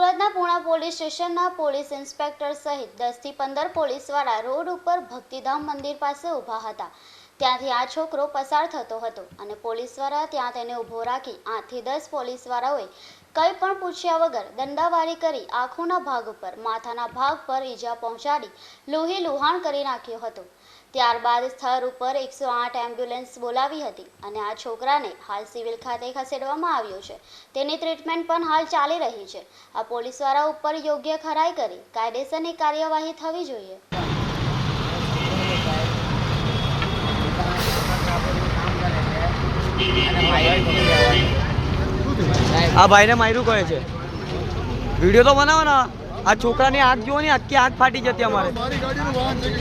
સુરતના પૂણા પોલીસ સ્ટેશનના police inspector સહિત દસથી પંદર પોલીસવાળા રોડ ઉપર ભક્તિધામ મંદિર પાસે ઊભા હતા. ત્યાંથી આ છોકરો પસાર થતો હતો અને પોલીસવાળા ત્યાં તેને ઊભો રાખી આઠથી દસ પોલીસવાળાઓએ કંઈ પણ પૂછ્યા વગર દંડાવારી કરી આંખોના ભાગ ઉપર, માથાના ભાગ પર ઈજા પહોંચાડી લોહી લુહાણ કરી નાખ્યો હતો. ત્યારબાદ સ્થળ ઉપર એકસો આઠ એમ્બ્યુલન્સ બોલાવી હતી અને આ છોકરાને હાલ સિવિલ ખાતે ખસેડવામાં આવ્યો છે. તેની ટ્રીટમેન્ટ પણ હાલ ચાલી રહી છે. આ પોલીસવાળા ઉપર યોગ્ય ખરાઈ કરી કાયદેસરની કાર્યવાહી થવી જોઈએ. આ ભાઈને માયરું કહે છે. વીડિયો તો બનાવો ને. આ છોકરાની આંખ જુઓ ને આખી આંખ ફાટી જતી અમારે.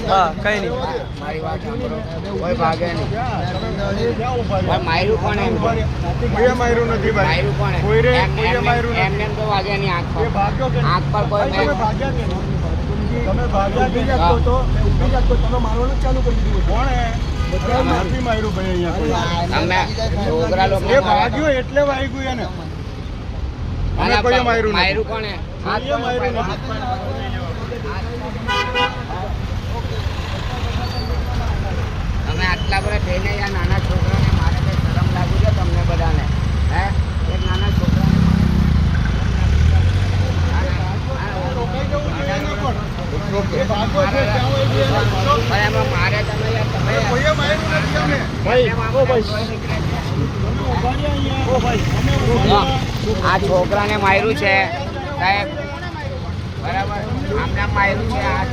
હા કઈ નહીં. મારી વાત સાંભળો. કોઈ ભાગે નહીં. પણ માર્યું કોણ? એમ કહો? કોઈએ માર્યું નથી ભાઈ. માર્યું કોણ? એમ? કોઈને એમ- કોઈએ એમ- માર્યું એમ- નથી એમ તો વાગે નહીં આંખ એ પર ભાગ્યો કે આંખ પર કોઈ ભાઈ, તમે ભાગ્યા કે તમે ભાગ્યા કે કોણે? એટલે વાગ્યું એને. અમે કોઈએ માર્યું માર્યું કોણે? માર્યું નથી. આટલા બધા થઈને નાના છોકરાને મારે કઈ શરમ લાગુ છે તમને બધાને? હે? એક નાના છોકરાને રોકાઈ જવું જોઈએ ભાઈ ઓ ભાઈ આ છોકરાને માર્યું છે. સાહેબ બરાબર. આમને માર્યું છે. આ